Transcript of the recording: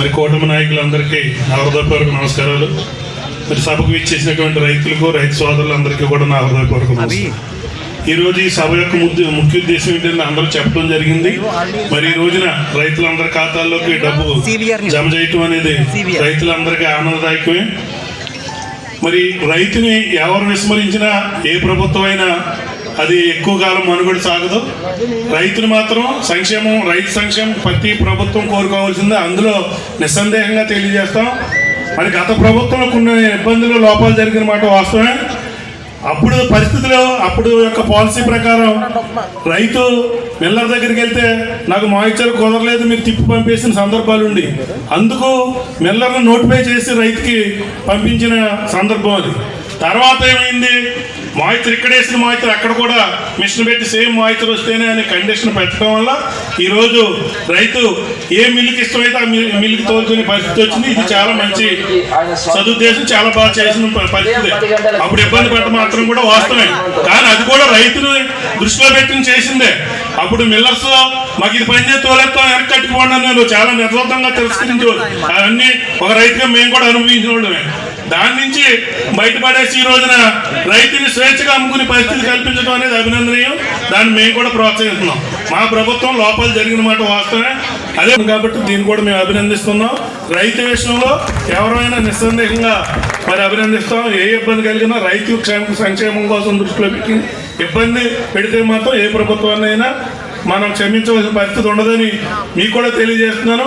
మరి కూటమి నాయకులందరికీ నా హృదయపూర్వక నమస్కారాలు మరి సభకు ఇచ్చేసినటువంటి రైతులకు రైతు సోదరులందరికీ కూడా నా హృదయపూర్వక నమస్కారం. ఈ రోజు ఈ సభ యొక్క ముద్దు ముఖ్య ఉద్దేశం ఏంటంటే అందరూ చెప్పడం జరిగింది మరి ఈ రోజున రైతులందరి ఖాతాల్లోకి డబ్బు. జమ చేయటం అనేది. రైతులందరికీ ఆనందదాయకమే మరి రైతుని ఎవరు విస్మరించినా ఏ ప్రభుత్వం అయినా అది ఎక్కువ కాలం మనుగడ సాగదు. రైతులు మాత్రం సంక్షేమం రైతు సంక్షేమం ప్రతి ప్రభుత్వం కోరుకోవాల్సిందే. అందులో నిస్సందేహంగా తెలియజేస్తాం. మరి గత ప్రభుత్వంలో కొన్ని ఇబ్బందులు లోపాలు జరిగిన మాట వాస్తవమే. అప్పుడు పరిస్థితులు అప్పుడు యొక్క పాలసీ ప్రకారం రైతు మిల్లర్ దగ్గరికి వెళ్తే నాకు మాయిచర్ కుదరలేదు మీరు తిప్పి పంపేసిన సందర్భాలు ఉండి. అందుకు మిల్లర్ను నోటిఫై చేసి రైతుకి పంపించిన సందర్భం అది. తర్వాత ఏమైంది? మాయితులు ఇక్కడ వేసిన మాయితులు అక్కడ కూడా మిషన్ పెట్టి సేమ్ మాయితులు వస్తేనే అనే కండిషన్ పెట్టడం వల్ల ఈరోజు రైతు ఏ మిల్లుకి ఇష్టమైతే ఆ మిల్- మిల్లుకి తోలుకునే పరిస్థితి వచ్చింది. ఇది చాలా మంచి సదుద్దేశం చాలా బాగా చేసిన పరిస్థితి. అప్పుడు ఇబ్బంది పెట్ట మాత్రం కూడా వాస్తవమే. కానీ అది కూడా రైతును దృష్టిలో పెట్టుకుని చేసిందే. అప్పుడు మిల్లర్స్ మాకు ఇది పని చేసి తోలేస్తాం వెనక్కి కట్టుకోండి అని నేను చాలా నిర్లబ్ధంగా తిరస్కరించేవాళ్ళు అవన్నీ ఒక రైతుగా మేము కూడా అనుభవించిన వాళ్ళమే. దాని నుంచి బయటపడేసి ఈ రోజున రైతుని స్వేచ్ఛగా అమ్ముకునే పరిస్థితి కల్పించడం అనేది అభినందనీయం. దాన్ని మేము కూడా ప్రోత్సహిస్తున్నాం. మా ప్రభుత్వం లోపాలు జరిగిన మాట వాస్తవమే. అదే కాబట్టి దీన్ని కూడా మేము అభినందిస్తున్నాం. రైతు విషయంలో ఎవరైనా నిస్సందేహంగా మరి అభినందిస్తాం. ఏ ఇబ్బంది కలిగినా రైతు క్షేమ సంక్షేమం కోసం దృష్టిలో పెట్టి ఇబ్బంది పెడితే మాత్రం ఏ ప్రభుత్వాన్నైనా మనం క్షమించవలసిన పరిస్థితి ఉండదని మీకు కూడా తెలియజేస్తున్నాను.